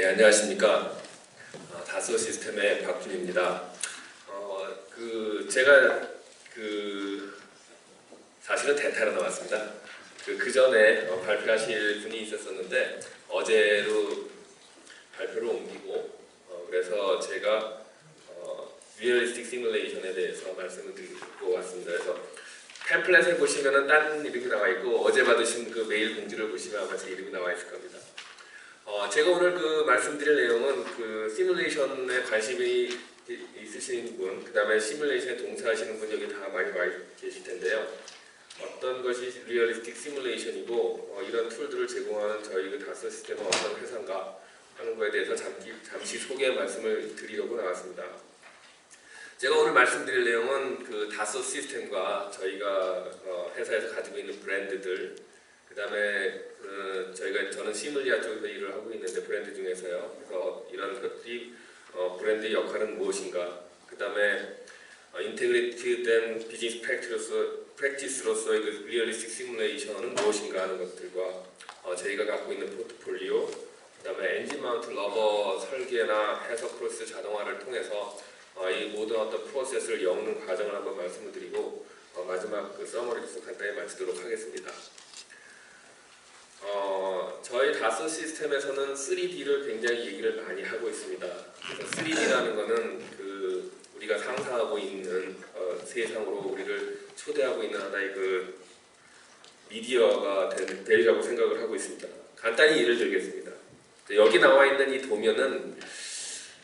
예, 안녕하십니까. 어, 다소 시스템의 박준입니다. 어, 그 제가 그 사실은 대타로 나왔습니다. 그, 그 전에 어, 발표하실 분이 있었었는데 어제로 발표를 옮기고 어, 그래서 제가 어, 시뮬레이션에 대해서 말씀을 드리고 왔습니다. 그래서 팸플렛에 보시면은 딴 이름이 나와 있고 어제 받으신 그 메일 공지를 보시면 아마 제 이름이 나와 있을 겁니다. 어, 제가 오늘 그 말씀드릴 내용은 그 시뮬레이션에 관심이 이- 있으신 분, 그 다음에 시뮬레이션에 동사하시는 분 여기 다 많이 와 계실 텐데요. 어떤 것이 리얼리스틱 시뮬레이션이고 어, 이런 툴들을 제공하는 저희 그 다스 시스템은 어떤 회사인가 하는 거에 대해서 잠시, 잠시 소개 말씀을 드리려고 나왔습니다. 제가 오늘 말씀드릴 내용은 그 다소 시스템과 저희가 어, 회사에서 가지고 있는 브랜드들 그 다음에 그 저희가 저는 시뮬리아 쪽에서 일을 하고 있는데 브랜드 중에서요. 그래서 이런 것들이 어, 브랜드의 역할은 무엇인가? 그 다음에 인테그리티된 비즈니스 프랙티스로서, 프랙티스로서의 그 리얼리스틱 시뮬레이션은 무엇인가 하는 것들과 어, 저희가 갖고 있는 포트폴리오 그 다음에 엔진 마운트 러버 설계나 해석 프로세스 자동화를 통해서 어, 이 모든 어떤 프로세스를 엮는 과정을 한번 말씀을 드리고 어, 마지막 그 서머리로서 간단히 마치도록 하겠습니다. 어, 저희 다스 시스템에서는 3D를 굉장히 얘기를 많이 하고 있습니다. 그래서 3D라는 거는 그 우리가 상상하고 있는 어, 세상으로 우리를 초대하고 있는 하나의 그 미디어가 된- 되리라고 생각을 하고 있습니다. 간단히 예를 들겠습니다. 여기 나와 있는 이 도면은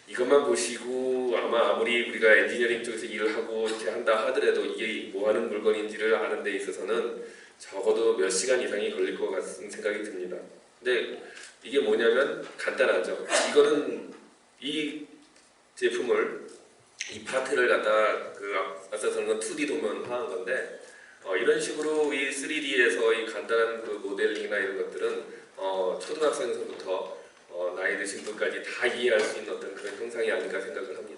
이것만 보시고 아마 아무리 우리가 엔지니어링 쪽에서 일을 하고 이렇게 한다 하더라도 이게 뭐 하는 물건인지를 아는 데 있어서는 적어도 몇 시간 이상이 걸릴 것 같은 생각이 듭니다. 근데 이게 뭐냐면 간단하죠. 이거는 이 제품을 이 파트를 갖다 그 앞서 서는 2D 도면화한 건데 어, 이런 식으로 이 3D에서 이 간단한 그 모델링이나 이런 것들은 어, 초등학생서부터 어, 나이 드신 분까지 다 이해할 수 있는 어떤 그런 형상이 아닌가 생각을 합니다.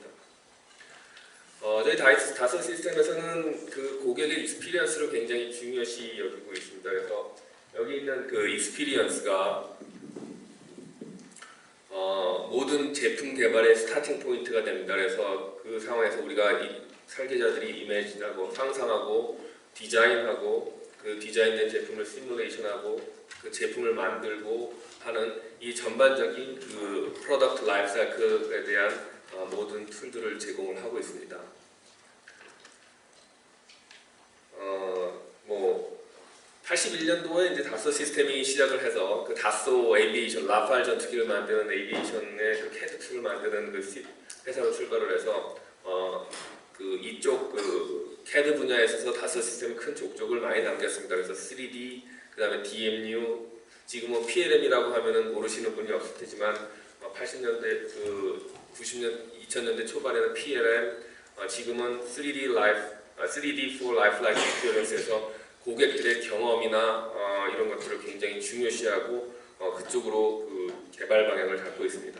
어, 저희 다섯 시스템에서는 그 고객의 익스피리언스를 굉장히 중요시 여기고 있습니다. 그래서 여기 있는 그 익스피리언스가 어, 모든 제품 개발의 스타팅 포인트가 됩니다. 그래서 그 상황에서 우리가 이 설계자들이 이미지하고 상상하고 디자인하고 그 디자인된 제품을 시뮬레이션하고 그 제품을 만들고 하는 이 전반적인 그 프로덕트 라이프 사이클에 대한 어, 모든 툴들을 제공을 하고 있습니다. 어, 뭐 81년도에 이제 다소 시스템이 시작을 해서 그 다소 에이비에이션 라팔 전투기를 만드는 에이비에이션의 그 캐드 툴을 만드는 그 시- 회사로 출발을 해서 어, 그 이쪽 그 캐드 분야에 있어서 다소 시스템 큰 족적을 많이 남겼습니다. 그래서 3D 그 다음에 DMU 지금은 PLM이라고 하면은 모르시는 분이 없을 테지만 80년대 그 90년 2000년대 초반에는 PLM 어, 지금은 3D 라이프 3D for Life Like Experience에서 고객들의 경험이나 어, 이런 것들을 굉장히 중요시하고 어, 그쪽으로 그 개발 방향을 갖고 있습니다.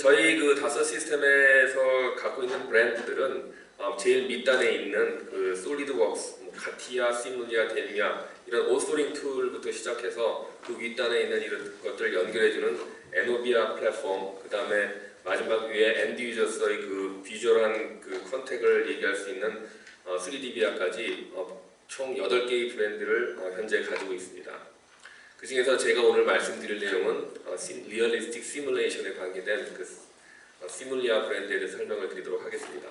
저희 그 다섯 시스템에서 갖고 있는 브랜드들은 어, 제일 밑단에 있는 그 솔리드웍스, 뭐 카티아, 시뮬리아, 데미아 이런 오소링 툴부터 시작해서 그 윗단에 있는 이런 것들을 연결해주는 에노비아 플랫폼, 그 다음에 마지막 위에 엔드 유저스의 그 비주얼한 그 컨택을 얘기할 수 있는 어, 3D 비아까지 어, 총 8개의 브랜드를 어, 현재 가지고 있습니다. 그 중에서 제가 오늘 말씀드릴 내용은 어, 시- 리얼리스틱 시뮬레이션에 관계된 그 어, 시뮬리아 브랜드에 대해 설명을 드리도록 하겠습니다.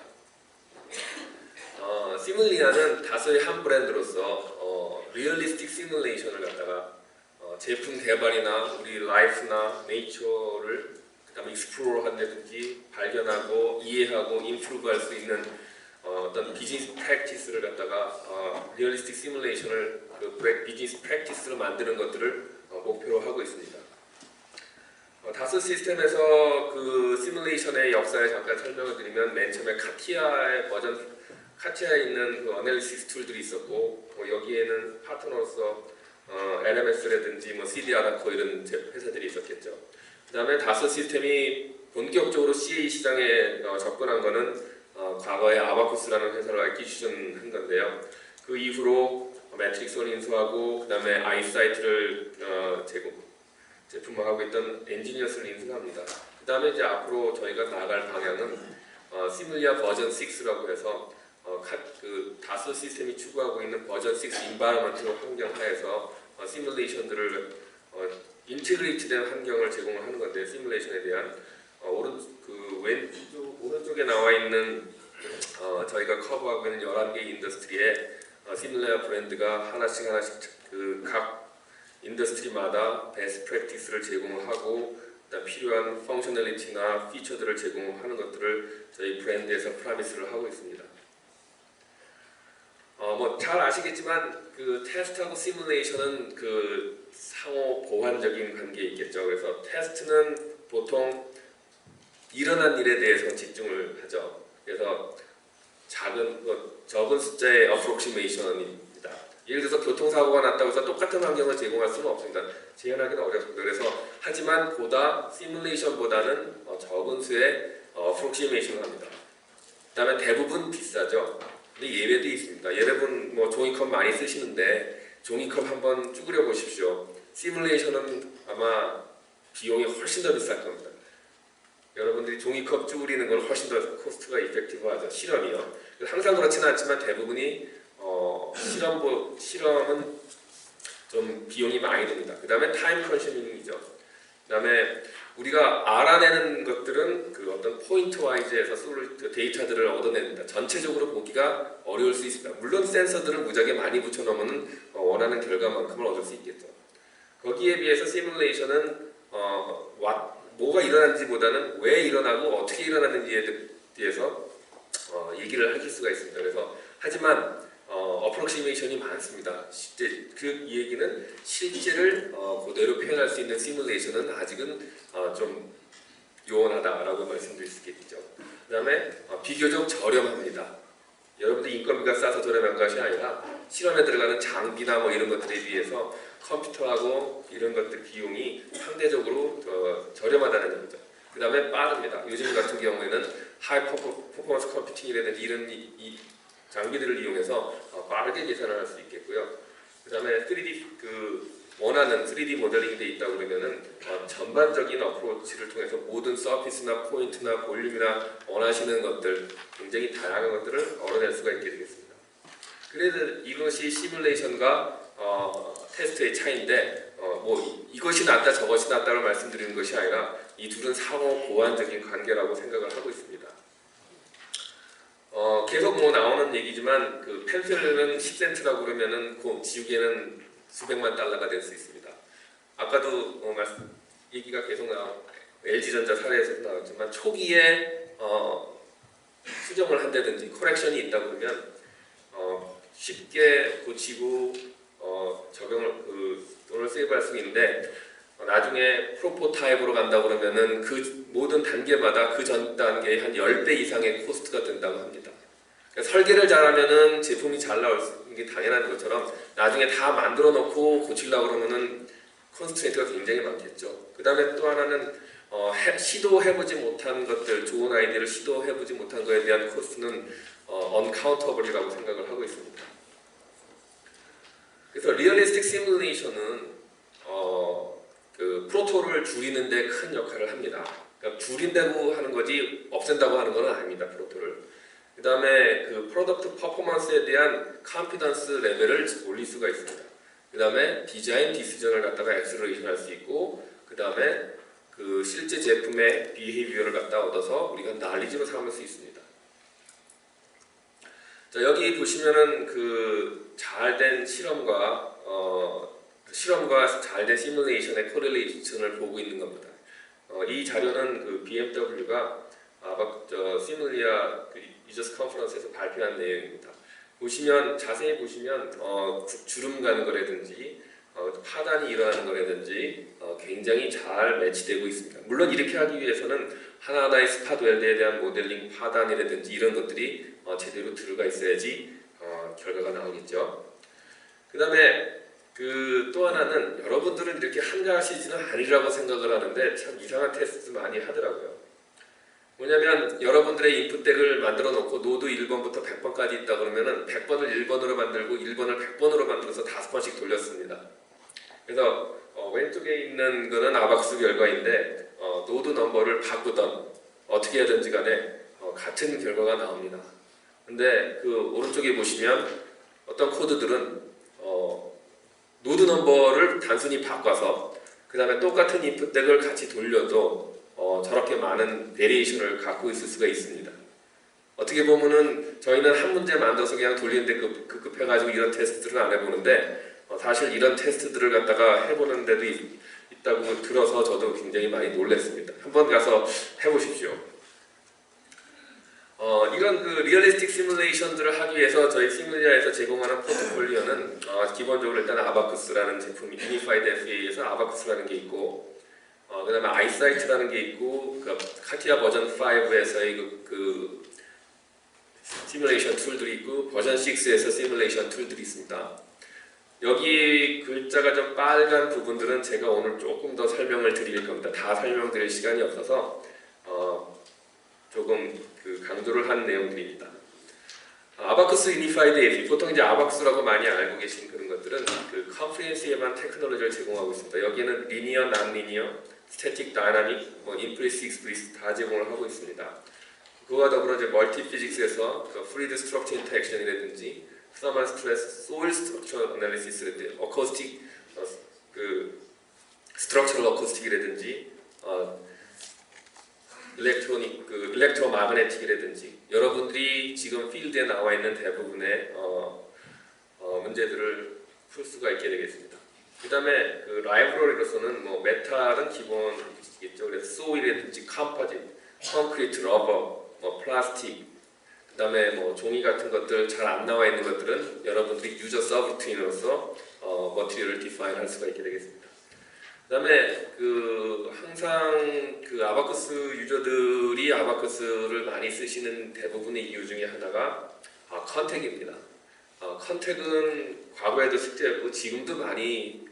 어, 시뮬리아는 다소의 한 브랜드로서 어, 리얼리스틱 시뮬레이션을 갖다가 어, 제품 개발이나 우리 라이프나 네이처를 그다음에 익스플로어 한다든지 발견하고 이해하고 임프루브 할 수 있는 어, 어떤 비즈니스 프랙티스를 갖다가 어, 리얼리스틱 시뮬레이션을 그 비즈니스 프랙티스로 만드는 것들을 어, 목표로 하고 있습니다. 어, 다스 시스템에서 그 시뮬레이션의 역사에 잠깐 설명을 드리면 맨 처음에 카티아의 버전 카티아에 있는 그 어널리시스 툴들이 있었고 뭐 여기에는 파트너로서 어, LMS라든지 뭐 CD 아다코 이런 제- 회사들이 있었겠죠. 그 다음에 다스 시스템이 본격적으로 CA 시장에 어, 접근한 거는 어, 과거에 아바쿠스라는 회사를 액기시전한 건데요. 그 이후로 매트릭스를 인수하고 그 다음에 아이사이트를 어, 제공 제품 근무하고 있던 엔지니어스를 인수합니다. 그 다음에 이제 앞으로 저희가 나갈 방향은 어, 시뮬리아 버전 6라고 해서 어, 카, 그 다수 시스템이 추구하고 있는 버전 6 인바이러먼트 환경 하에서 어, 시뮬레이션들을 어, 인테그레이트된 환경을 제공을 하는 건데 시뮬레이션에 대한 어, 오른 그 왼쪽 오른쪽에 나와 있는 어, 저희가 커버하고 있는 11개 인더스트리에 어, 시뮬레아 브랜드가 하나씩 하나씩 그 각 인더스트리마다 베스트 프랙티스를 제공을 하고 그다음 필요한 펑셔널리티나 피처들을 제공하는 것들을 저희 브랜드에서 프라미스를 하고 있습니다. 어, 뭐 잘 아시겠지만 그 테스트하고 시뮬레이션은 그 상호 보완적인 관계에 있겠죠. 그래서 테스트는 보통 일어난 일에 대해서 집중을 하죠. 그래서 작은 뭐 적은 숫자의 어프로시메이션입니다. 예를 들어서 교통사고가 났다고 해서 똑같은 환경을 제공할 수는 없습니다. 재현하기는 어렵습니다. 그래서 하지만 보다 시뮬레이션보다는 어, 적은 수의 어프로시메이션을 합니다. 그 다음에 대부분 비싸죠. 근데 예외도 있습니다. 여러분 뭐 종이컵 많이 쓰시는데 종이컵 한번 쭈그려 보십시오. 시뮬레이션은 아마 비용이 훨씬 더 비쌀 겁니다. 여러분들이 종이컵 쭈그리는 건 훨씬 더 코스트가 이펙티브하죠. 실험이요. 항상 그렇지는 않지만 대부분이 어, 실험 실험은 좀 비용이 많이 듭니다. 그 다음에 타임 컨슈밍이죠. 그 다음에 우리가 알아내는 것들은 그 어떤 포인트 와이즈에서 솔- 그 데이터들을 얻어냅니다. 전체적으로 보기가 어려울 수 있습니다. 물론 센서들을 무지하게 많이 붙여놓으면 어, 원하는 결과만큼을 얻을 수 있겠죠. 거기에 비해서 시뮬레이션은 어, 와- 뭐가 일어난지보다는 왜 일어나고 어떻게 일어났는지에 대해서 어, 얘기를 하실 수가 있습니다. 그래서 하지만 어, 어프로시메이션이 많습니다. 실제 그 얘기는 실제를 어, 그대로 표현할 수 있는 시뮬레이션은 아직은 어, 좀 요원하다라고 말씀드릴 수 있겠죠. 그 다음에 어, 비교적 저렴합니다. 여러분들 인건비가 싸서 저렴한 것이 아니라 실험에 들어가는 장비나 뭐 이런 것들에 비해서 컴퓨터하고 이런 것들 비용이 상대적으로 어, 저렴하다는 점이죠. 그 다음에 빠릅니다. 요즘 같은 경우에는 하이 퍼포먼스 컴퓨팅이라든지 이런 이, 이 장비들을 이용해서 어, 빠르게 계산을 할 수 있겠고요. 그 다음에 3D 그 원하는 3D 모델링이 돼 있다 그러면은 어, 전반적인 어프로치를 통해서 모든 서피스나 포인트나 볼륨이나 원하시는 것들 굉장히 다양한 것들을 얻어낼 수가 있게 되겠습니다. 그래서 이것이 시뮬레이션과 어, 테스트의 차이인데 어, 뭐 이- 이것이 낫다 저것이 낫다를 말씀드리는 것이 아니라 이 둘은 상호 보완적인 관계라고 생각을 하고 있습니다. 어, 계속 뭐 나오는 얘기지만 그 펜슬은 10센트라고 그러면은 그 지우개는 수백만 달러가 될 수 있습니다. 아까도 어, 말씀 얘기가 계속 나오 LG전자 사례에서 나왔지만 초기에 어, 수정을 한다든지 코렉션이 있다 그러면 어, 쉽게 고치고 어, 적용을 그 돈을 세이브할 수 있는데 어, 나중에 프로포타입으로 간다 그러면은 그 모든 단계마다 그 전 단계의 한 10배 이상의 코스트가 든다고 합니다. 그러니까 설계를 잘하면은 제품이 잘 나올 수 있는 게 당연한 것처럼 나중에 다 만들어 놓고 고치려고 그러면은 컨스트레이트가 굉장히 많겠죠. 그 다음에 또 하나는 어, 해- 시도해보지 못한 것들, 좋은 아이디어를 시도해보지 못한 것에 대한 코스트는 어, uncountable이라고 생각을 하고 있습니다. 그래서 리얼리스틱 시뮬레이션은 어, 그 프로토를 줄이는데 큰 역할을 합니다. 그러니까 줄인다고 하는 거지 없앤다고 하는 건 아닙니다. 프로토를. 그 다음에 그 프로덕트 퍼포먼스에 대한 컨피던스 레벨을 올릴 수가 있습니다. 그 다음에 디자인 디시전을 갖다가 엑셀레이션 할 수 있고 그 다음에 그 실제 제품의 비헤이비어를 갖다 얻어서 우리가 난리지로 삼을 수 있습니다. 자 여기 보시면은 그 잘된 실험과 어, 실험과 잘된 시뮬레이션의 코릴레이션을 보고 있는 겁니다. 어, 이 자료는 그 BMW가 아마 저 시뮬리아 그 유저스 컨퍼런스에서 발표한 내용입니다. 보시면 자세히 보시면 어, 주- 주름 가는 거라든지 어, 파단이 일어나는 거라든지 어, 굉장히 잘 매치되고 있습니다. 물론 이렇게 하기 위해서는 하나하나의 스팟 웰드에 대한 모델링 파단이라든지 이런 것들이 어, 제대로 들어가 있어야지 어, 결과가 나오겠죠. 그 다음에 그 또 하나는 여러분들은 이렇게 한가하시지는 아니라고 생각을 하는데 참 이상한 테스트 많이 하더라고요. 뭐냐면 여러분들의 인풋덱을 만들어 놓고 노드 1번부터 100번까지 있다 그러면은 100번을 1번으로 만들고 1번을 100번으로 만들어서 5번씩 돌렸습니다. 그래서 어, 어, 왼쪽에 있는 거는 아박스 결과인데 어, 노드 넘버를 바꾸던 어떻게 하든지 간에 어, 같은 결과가 나옵니다. 근데 그 오른쪽에 보시면 어떤 코드들은 어, 노드 넘버를 단순히 바꿔서 그 다음에 똑같은 인풋 덱을 같이 돌려도 어, 저렇게 많은 베리에이션을 갖고 있을 수가 있습니다. 어떻게 보면은 저희는 한 문제 만들어서 그냥 돌리는데 급, 급급해가지고 이런 테스트를 안 해보는데 어, 사실 이런 테스트들을 갖다가 해보는 데도 있, 있다고 들어서 저도 굉장히 많이 놀랐습니다. 한번 가서 해보십시오. 어, 이런 그 리얼리스틱 시뮬레이션들을 하기 위해서 저희 시뮬리아에서 제공하는 포트폴리오는 어, 기본적으로 일단 아바쿠스라는 제품이 유니파이드 FA에서 아바쿠스라는 게 있고 어, 그다음에 아이사이트라는 게 있고 그 카티아 버전 5에서의 그, 그 시뮬레이션 툴들이 있고 버전 6에서 시뮬레이션 툴들이 있습니다. 여기 글자가 좀 빨간 부분들은 제가 오늘 조금 더 설명을 드릴 겁니다. 다 설명드릴 시간이 없어서 어, 조금 그 강조를 한 내용들입니다. 아바쿠스 유니파이드 AF 보통 이제 아바쿠스라고 많이 알고 계신 그런 것들은 그 컨프리엔시브한 테크놀로지를 제공하고 있습니다. 여기에는 리니어, 난리니어, 스태틱, 다이나믹, 뭐 임플리스, 익스플리스 다 제공을 하고 있습니다. 그와 더불어 이제 멀티 피직스에서 그 프리드 스트럭처 인터액션이라든지 스마트 스트레스, 소일 스트럭처 애널리시스라든지 어코스틱 어, 그 스트럭처럴 어코스틱이라든지 어, 일렉트로닉 그 일렉트로 마그네틱이라든지 여러분들이 지금 필드에 나와 있는 대부분의 어, 어, 문제들을 풀 수가 있게 되겠습니다. 그다음에 그 라이브러리로서는 뭐 메탈은 기본이겠죠. 그래서 소일이라든지 컴포짓, 콘크리트, 러버, 뭐 플라스틱, 그 다음에 뭐 종이 같은 것들 잘 안 나와 있는 것들은 여러분들이 유저 서브트윈으로서 어, 머티리얼을 디파인 할 수가 있게 되겠습니다. 그 다음에 그 항상 그 아바쿠스 유저들이 아바쿠스를 많이 쓰시는 대부분의 이유 중에 하나가 아, 컨택입니다. 어, 컨택은 과거에도 숙제였고 지금도 많이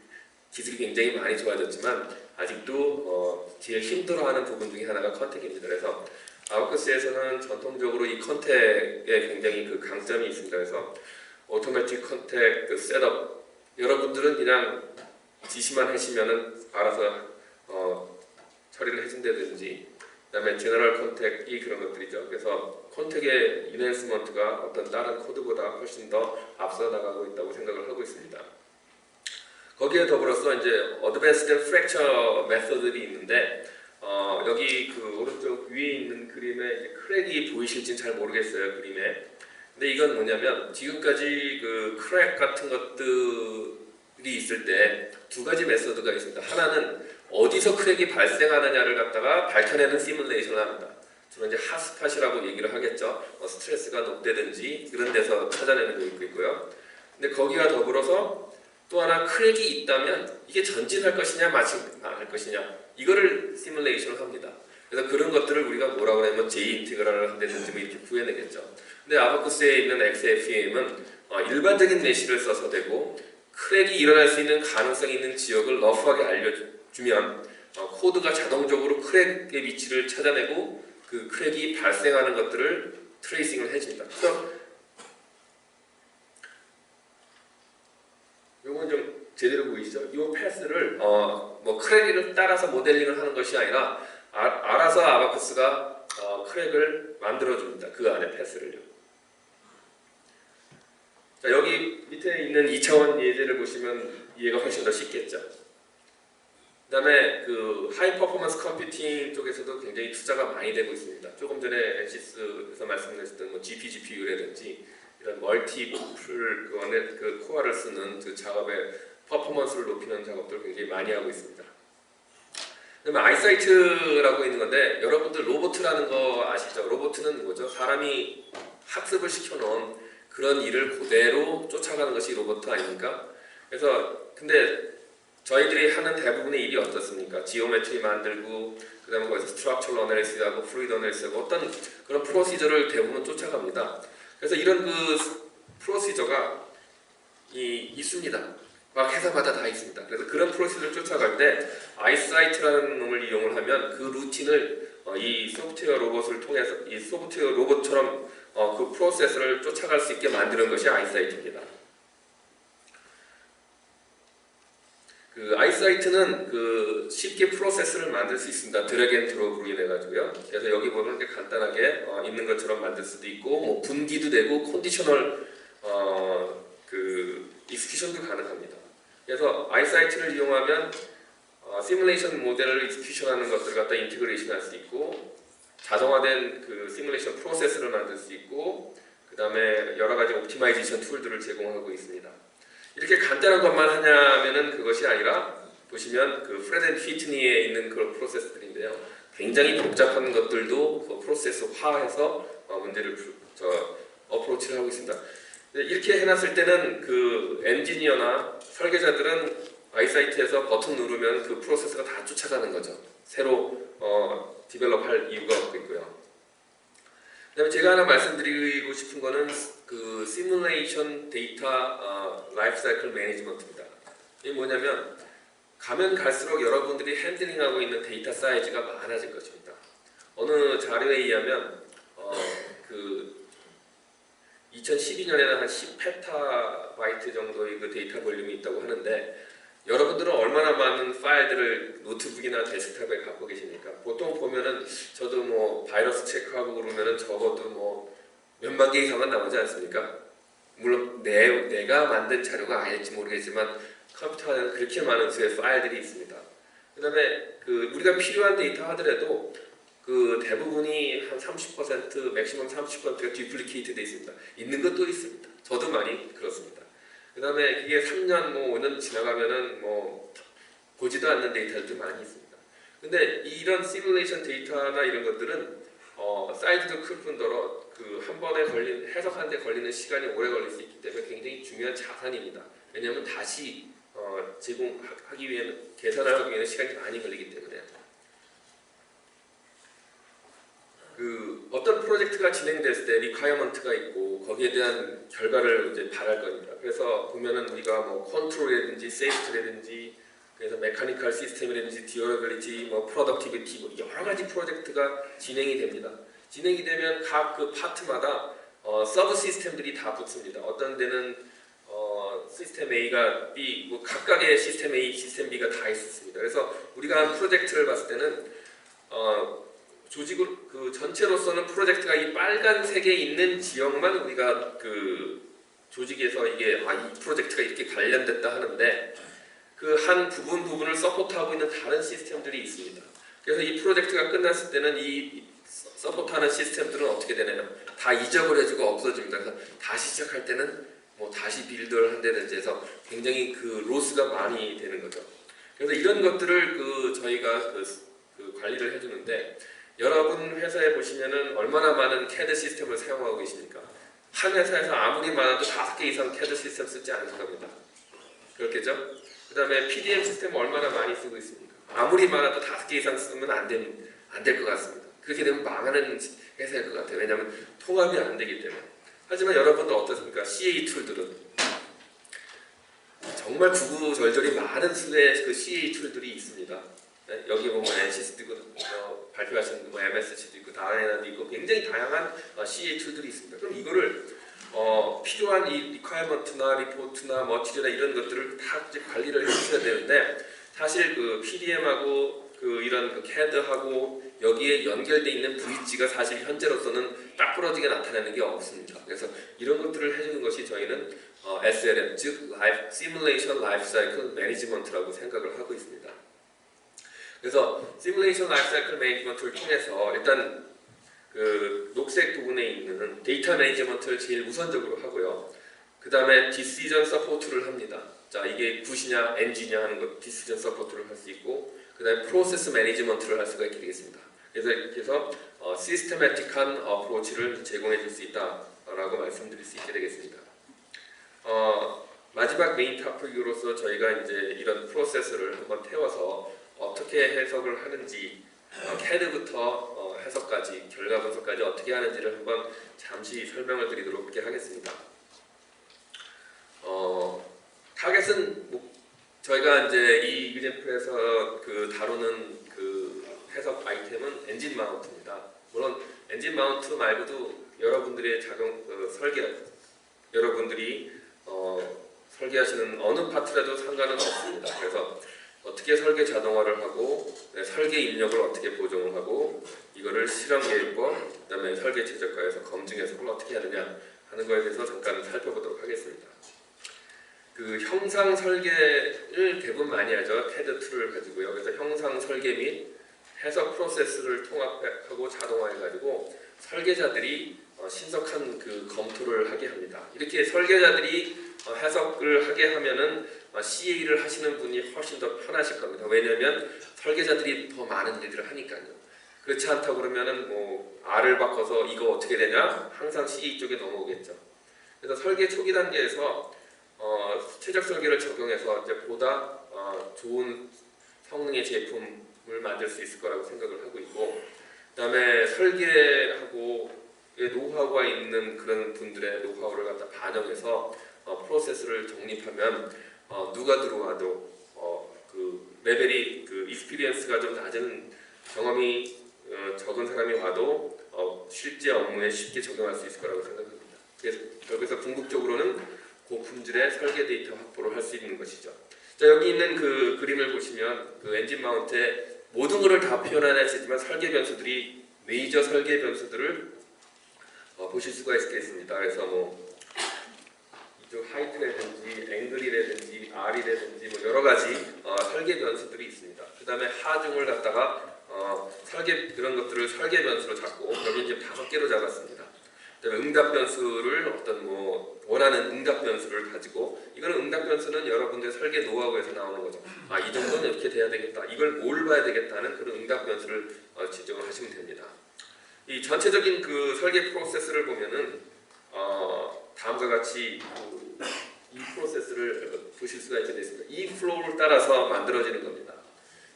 기술이 굉장히 많이 좋아졌지만 아직도 어, 제일 힘들어하는 부분 중에 하나가 컨택입니다. 그래서 아바쿠스에서는 전통적으로 이 컨택에 굉장히 그 강점이 있습니다. 그래서 오토매틱 컨택 그 셋업 여러분들은 그냥 지시만 하시면은 알아서 어, 처리를 해준다든지 그다음에 제너럴 컨택이 그런 것들이죠. 그래서 컨택의 이넨스먼트가 어떤 다른 코드보다 훨씬 더 앞서 나가고 있다고 생각을 하고 있습니다. 거기에 더불어서 이제 어드밴스드 프랙처 메서드들이 있는데 어, 여기 그 오른쪽 위에 있는 그림에 이제 크랙이 보이실진 잘 모르겠어요 그림에. 근데 이건 뭐냐면 지금까지 그 크랙 같은 것들이 있을 때 두 가지 메서드가 있습니다. 하나는 어디서 크랙이 발생하느냐를 갖다가 밝혀내는 시뮬레이션을 합니다. 주로 이제 핫스팟이라고 얘기를 하겠죠. 뭐 스트레스가 높다든지 이런 데서 찾아내는 게 있고요. 근데 거기와 더불어서 또 하나 크랙이 있다면 이게 전진할 것이냐 마침할 것이냐 이거를 시뮬레이션을 합니다. 그래서 그런 것들을 우리가 뭐라고 하냐면 J 인테그랄을 한다든지 뭐 이렇게 구해내겠죠. 근데 아바쿠스에 있는 XFEM은 어, 일반적인 메시를 써서 되고 크랙이 일어날 수 있는 가능성이 있는 지역을 러프하게 알려주면 어, 코드가 자동적으로 크랙의 위치를 찾아내고 그 크랙이 발생하는 것들을 트레이싱을 해줍니다. 요건 좀 제대로 보이시죠? 이 패스를 어, 뭐 크랙을 따라서 모델링을 하는 것이 아니라 아, 알아서 아바쿠스가 어, 크랙을 만들어줍니다. 그 안에 패스를요. 자, 여기 밑에 있는 2차원 예제를 보시면 이해가 훨씬 더 쉽겠죠. 그 다음에 그 하이 퍼포먼스 컴퓨팅 쪽에서도 굉장히 투자가 많이 되고 있습니다. 조금 전에 엔시스에서 말씀드렸던 뭐 GPGPU라든지 이런 멀티플 그 안에 그 코어를 쓰는 그 작업의 퍼포먼스를 높이는 작업들 굉장히 많이 하고 있습니다. 그다음에 아이사이트라고 있는 건데 여러분들 로보트라는 거 아시죠? 로보트는 뭐죠? 사람이 학습을 시켜놓은 그런 일을 그대로 쫓아가는 것이 로보트 아닙니까? 그래서 근데 저희들이 하는 대부분의 일이 어떻습니까? 지오메트리 만들고 그 다음에 거기서 스트럭처럴 어널리시스하고 프루이드 어널리시스하고 어떤 그런 프로시저를 대부분 쫓아갑니다. 그래서 이런 그 프로시저가 이 있습니다. 각 회사마다 다 있습니다. 그래서 그런 프로시저를 쫓아갈 때 아이사이트라는 놈을 이용을 하면 그 루틴을 어, 이 소프트웨어 로봇을 통해서 이 소프트웨어 로봇처럼 어, 그 프로세스를 쫓아갈 수 있게 만드는 것이 아이사이트입니다. 그 아이사이트는 그 쉽게 프로세스를 만들 수 있습니다. 드래그 앤 드롭으로 인해 가지고요. 그래서 여기 보면 이렇게 간단하게 어, 있는 것처럼 만들 수도 있고 뭐 분기도 되고 컨디셔널 어, 그 익스큐션도 가능합니다. 그래서 아이사이트를 이용하면 어, 시뮬레이션 모델을 익스큐션하는 것들 갖다 인티그레이션 할 수 있고 자동화된 그 시뮬레이션 프로세스를 만들 수 있고 그 다음에 여러 가지 옵티마이제이션 툴들을 제공하고 있습니다. 이렇게 간단한 것만 하냐면은 그것이 아니라 보시면 그 프레드 앤 휘트니에 있는 그런 프로세스들인데요. 굉장히 복잡한 것들도 그 프로세스화해서 어, 문제를 푸- 저 어프로치를 하고 있습니다. 이렇게 해놨을 때는 그 엔지니어나 설계자들은 아이사이트에서 버튼 누르면 그 프로세스가 다 쫓아가는 거죠. 새로 어, 디벨롭할 이유가 없고요. 그다음에 제가 하나 말씀드리고 싶은 거는 그 시뮬레이션 데이터 어, 라이프 사이클 매니지먼트입니다. 이게 뭐냐면 가면 갈수록 여러분들이 핸들링하고 있는 데이터 사이즈가 많아질 것입니다. 어느 자료에 의하면 어, 그 2012년에는 한 10페타바이트 정도의 그 데이터 볼륨이 있다고 하는데 여러분들은 얼마나 많은 파일들을 노트북이나 데스크탑에 갖고 계십니까? 보통 보면은 저도 뭐 바이러스 체크하고 그러면은 적어도 뭐 몇만 개 이상은 나오지 않습니까? 물론 내, 내가 만든 자료가 아닐지 모르겠지만 컴퓨터 안에는 그렇게 많은 수의 파일들이 있습니다. 그 다음에 그 우리가 필요한 데이터 하더라도 그 대부분이 한 30% 맥시멈 30%가 디플리케이트 돼 있습니다. 있는 것도 있습니다. 저도 많이 그렇습니다. 그 다음에 그게 3년 뭐 5년 지나가면은 뭐 보지도 않는 데이터들도 많이 있습니다. 근데 이런 시뮬레이션 데이터나 이런 것들은 어, 사이즈도 클 뿐더러 그 한 번에 걸린 해석하는데 걸리는 시간이 오래 걸릴 수 있기 때문에 굉장히 중요한 자산입니다. 왜냐하면 다시 어, 제공하기 위해는 계산을 하기 위해는 시간이 많이 걸리기 때문에 그 어떤 프로젝트가 진행됐을 때 리콰이어먼트가 있고 거기에 대한 결과를 이제 바랄 겁니다. 그래서 보면은 우리가 뭐 컨트롤이라든지 세이프트라든지 그래서 메카니컬 시스템이라든지 디어러빌리티, 뭐 프로덕티비티 뭐 여러 가지 프로젝트가 진행이 됩니다. 진행이 되면 각 그 파트마다 어, 서브 시스템들이 다 붙습니다. 어떤 데는 어, 시스템 A가 B, 뭐 각각의 시스템 A, 시스템 B가 다 있었습니다. 그래서 우리가 한 프로젝트를 봤을 때는 어, 조직을 그 전체로서는 프로젝트가 이 빨간색에 있는 지역만 우리가 그 조직에서 이게 아, 이 프로젝트가 이렇게 관련됐다 하는데 그 한 부분 부분을 서포트하고 있는 다른 시스템들이 있습니다. 그래서 이 프로젝트가 끝났을 때는 이 서포트하는 시스템들은 어떻게 되냐면 다 이적을 해주고 없어집니다. 그래서 다시 시작할 때는 뭐 다시 빌드를 한다든지 해서 굉장히 그 로스가 많이 되는 거죠. 그래서 이런 것들을 그 저희가 그, 그 관리를 해주는데 여러분 회사에 보시면은 얼마나 많은 CAD 시스템을 사용하고 계십니까? 한 회사에서 아무리 많아도 다섯 개 이상 CAD 시스템 쓰지 않을 겁니다. 그렇겠죠? 그 다음에 PDM 시스템 얼마나 많이 쓰고 있습니까? 아무리 많아도 다섯 개 이상 쓰면 안될 것 같습니다. 그렇게 되면 망하는 회사일 것 같아요. 왜냐하면 통합이 안 되기 때문에. 하지만 여러분도 어떻습니까? CA 툴들은 정말 구구절절히 많은 수의 그 CA 툴들이 있습니다. 네, 여기 보면 NCS도 있고 어, 발표하신 뭐 MSC도 있고 다이나도 있고 굉장히 다양한 어, CA 툴들이 있습니다. 그럼 이거를 어, 필요한 이 리퀘어먼트나 리포트나 머티리얼이나 이런 것들을 다 이제 관리를 해주셔야 되는데 사실 그 PDM하고 그 이런 그 CAD하고 여기에 연결돼 있는 브릿지가 사실 현재로서는 딱 부러지게 나타나는 게 없습니다. 그래서 이런 것들을 해주는 것이 저희는 어, SLM 즉 Life, Simulation Lifecycle Management라고 생각을 하고 있습니다. 그래서 시뮬레이션 라이프사이클 매니지먼트를 통해서 일단 그 녹색 부분에 있는 데이터 매니지먼트를 제일 우선적으로 하고요. 그 다음에 디시전 서포트를 합니다. 자 이게 굿이냐 엔지냐 하는 것 디시전 서포트를 할 수 있고 그 다음에 프로세스 매니지먼트를 할 수가 있게 되겠습니다. 그래서 이렇게 해서 어, 시스테매틱한 어프로치를 제공해 줄 수 있다라고 말씀드릴 수 있게 되겠습니다. 어, 마지막 메인 토픽으로서 저희가 이제 이런 프로세스를 한번 태워서 어떻게 해석을 하는지 어, CAD부터 어, 해석까지 결과 분석까지 어떻게 하는지를 한번 잠시 설명을 드리도록 하겠습니다. 어, 타겟은 뭐, 저희가 이제 이 이그젠플에서 그 다루는 그 해석 아이템은 엔진 마운트입니다. 물론 엔진 마운트 말고도 여러분들의 작용 그 설계 여러분들이 어, 설계하시는 어느 파트라도 상관은 없습니다. 그래서 어떻게 설계 자동화를 하고 네, 설계 입력을 어떻게 보정을 하고 이거를 실험 계획법 그다음에 설계 최저가에서 검증 해석을 어떻게 하느냐 하는 거에 대해서 잠깐 살펴보도록 하겠습니다. 그 형상 설계를 대부분 많이 하죠. 캐드 툴을 가지고요. 그래서 형상 설계 및 해석 프로세스를 통합하고 자동화해가지고 설계자들이 어, 신속한 그 검토를 하게 합니다. 이렇게 설계자들이 어, 해석을 하게 하면은 어, CA를 하시는 분이 훨씬 더 편하실 겁니다. 왜냐하면 설계자들이 더 많은 일들을 하니까요. 그렇지 않다고 그러면은 뭐 R을 바꿔서 이거 어떻게 되냐? 항상 CA 쪽에 넘어오겠죠. 그래서 설계 초기 단계에서 어, 최적 설계를 적용해서 이제 보다 어, 좋은 성능의 제품을 만들 수 있을 거라고 생각을 하고 있고, 그다음에 설계하고 노하우가 있는 그런 분들의 노하우를 갖다 반영해서 어, 프로세스를 정립하면 어, 누가 들어와도 어, 그 레벨이 그 익스피리언스가 좀 낮은 경험이 어, 적은 사람이 와도 어, 실제 업무에 쉽게 적용할 수 있을 거라고 생각합니다. 그래서 여기서 궁극적으로는 고품질의 설계 데이터 확보를 할 수 있는 것이죠. 자 여기 있는 그 그림을 보시면 그 엔진 마운트에 모든 것을 다 표현하는 했지만 설계 변수들이 메이저 설계 변수들을 어, 보실 수가 있겠습니다. 그래서 뭐 하이트라든지 앵글이라든지 R이라든지 뭐 여러 가지 어, 설계 변수들이 있습니다. 그 다음에 하중을 갖다가 어, 설계 그런 것들을 설계 변수로 잡고 여기 이제 다섯 개로 잡았습니다. 그다음에 응답 변수를 어떤 뭐 원하는 응답 변수를 가지고 이거는 응답 변수는 여러분들 설계 노하우에서 나오는 거죠. 아 이 정도는 이렇게 돼야 되겠다. 이걸 뭘 봐야 되겠다는 그런 응답 변수를 어, 지정을 하시면 됩니다. 이 전체적인 그 설계 프로세스를 보면은 어, 다음과 같이 그 이 프로세스를 보실 수가 있게 됐습니다. 이 플로우를 따라서 만들어지는 겁니다.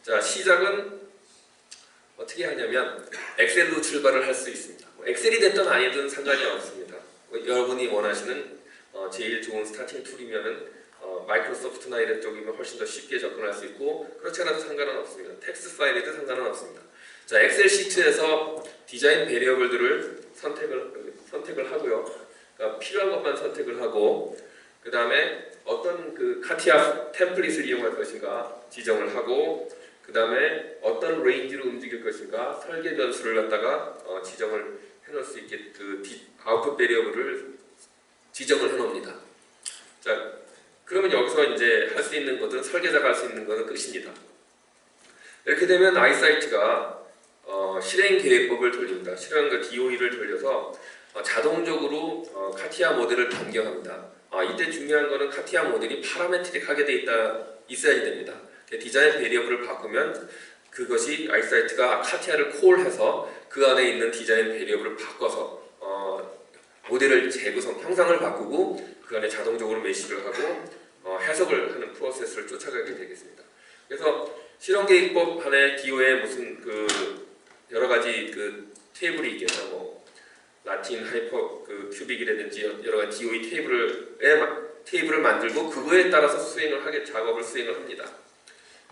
자 시작은 어떻게 하냐면 엑셀로 출발을 할 수 있습니다. 뭐 엑셀이 됐든 아니든 상관이 없습니다. 뭐 여러분이 원하시는 어, 제일 좋은 스타팅 툴이면은 어, 마이크로소프트나 이런 쪽이면 훨씬 더 쉽게 접근할 수 있고 그렇지 않아도 상관은 없습니다. 텍스트 파일에도 상관은 없습니다. 자 엑셀 시트에서 디자인 베리어블들을 선택을 선택을 하고요. 그러니까 필요한 것만 선택을 하고 그 다음에 어떤 그 카티아 템플릿을 이용할 것인가 지정을 하고 그 다음에 어떤 레인지로 움직일 것인가 설계 변수를 갖다가 어, 지정을 해놓을 수 있게 그 디, 아웃풋 베리어블을 지정을 해놓습니다. 자 그러면 여기서 이제 할 수 있는 것은 설계자가 할 수 있는 것은 끝입니다. 이렇게 되면 아이사이트가 어, 실행 계획법을 돌립니다. 실행 그 DOE를 돌려서 어, 자동적으로 어, 카티아 모델을 변경합니다. 아, 이때 중요한 거는 카티아 모델이 파라메트릭하게 돼 있다 있어야 됩니다. 디자인 베리어블을 바꾸면 그것이 아이사이트가 카티아를 콜해서 그 안에 있는 디자인 베리어블을 바꿔서 어, 모델을 재구성 형상을 바꾸고 그 안에 자동적으로 메시를 하고 어, 해석을 하는 프로세스를 쫓아가게 되겠습니다. 그래서 실험 계획법 안에 DO에 무슨 그 여러 가지 그 테이블이 있겠죠. 뭐 라틴 하이퍼 그 큐빅이라든지 여러 가지 DOE 테이블을 테이블을 만들고 그거에 따라서 수행을 하게 작업을 수행을 합니다.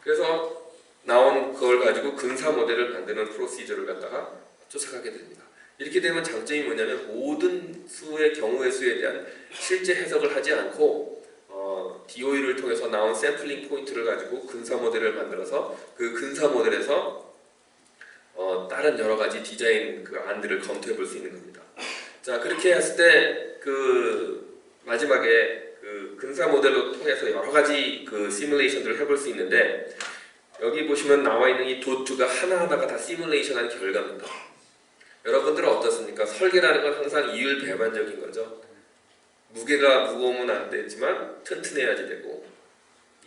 그래서 나온 그걸 가지고 근사 모델을 만드는 프로시저를 갖다가 쫓아가게 됩니다. 이렇게 되면 장점이 뭐냐면 모든 수의 경우의 수에 대한 실제 해석을 하지 않고 어, DOE를 통해서 나온 샘플링 포인트를 가지고 근사 모델을 만들어서 그 근사 모델에서 어, 다른 여러 가지 디자인 그 안들을 검토해 볼 수 있는 겁니다. 자 그렇게 했을 때 그 마지막에 그 근사 모델로 통해서 여러 가지 그 시뮬레이션들을 해볼 수 있는데 여기 보시면 나와 있는 이 도트가 하나하나가 다 시뮬레이션한 결과입니다. 여러분들은 어떻습니까? 설계라는 건 항상 이율 배반적인 거죠. 무게가 무거우면 안 되지만 튼튼해야지 되고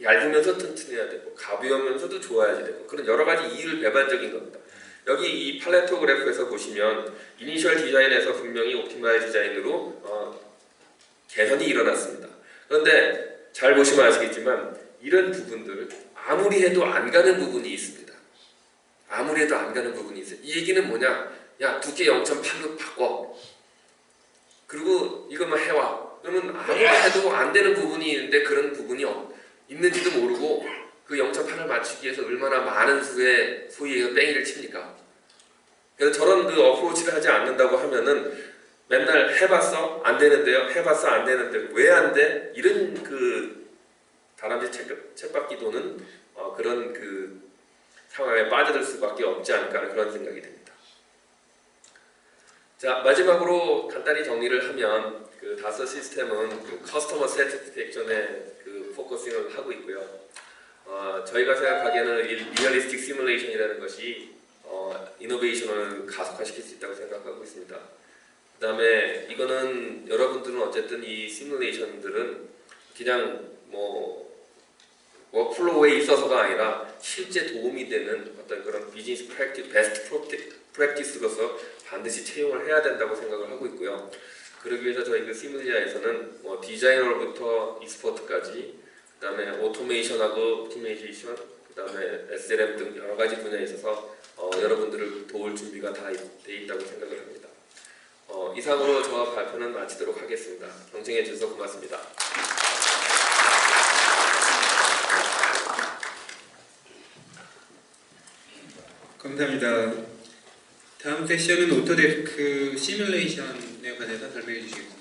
얇으면서 튼튼해야 되고 가벼우면서도 좋아야지 되고 그런 여러 가지 이율 배반적인 겁니다. 여기 이 팔레토 그래프에서 보시면 이니셜 디자인에서 분명히 옵티마이 디자인으로 어, 개선이 일어났습니다. 그런데 잘 보시면 아시겠지만 이런 부분들 아무리 해도 안 가는 부분이 있습니다. 아무리 해도 안 가는 부분이 있어요. 이 얘기는 뭐냐? 야 두께 0.8로 바꿔. 그리고 이것만 해와. 그러면 아무리 해도 안 되는 부분이 있는데 그런 부분이 없- 있는지도 모르고 그 0.8을 맞추기 위해서 얼마나 많은 수의 소위 뺑이를 칩니까? 그래서 저런 그 어프로치를 하지 않는다고 하면은 맨날 해봤어 안 되는데요 해봤어 안 되는데 왜 안 돼? 이런 그 다람쥐 책, 책받기 도는 어, 그런 그 상황에 빠져들 수밖에 없지 않을까 그런 생각이 듭니다. 자 마지막으로 간단히 정리를 하면 그 다서 시스템은 그 커스터머 세티스팩션에 그 포커싱을 하고 있고요. 어, 저희가 생각하기에는 이 리얼리스틱 시뮬레이션이라는 것이 어, 이노베이션을 가속화시킬 수 있다고 생각하고 있습니다. 그 다음에 이거는 여러분들은 어쨌든 이 시뮬레이션들은 그냥 뭐 워크플로우에 있어서가 아니라 실제 도움이 되는 어떤 그런 비즈니스 프랙티스, 베스트 프랙티스로서 반드시 채용을 해야 된다고 생각을 하고 있고요. 그러기 위해서 저희 그 시뮬리아에서는 뭐 디자이너로부터 e스포츠까지 그다음에 오토메이션하고 오토메이션 그다음에 SLM 등 여러 가지 분야에 있어서 어, 여러분들을 도울 준비가 다 돼 있다고 생각을 합니다. 어, 이상으로 저와 발표는 마치도록 하겠습니다. 경청해 주셔서 고맙습니다. 감사합니다. 다음 세션은 오토데스크 시뮬레이션에 관해서 설명해 주시겠습니다.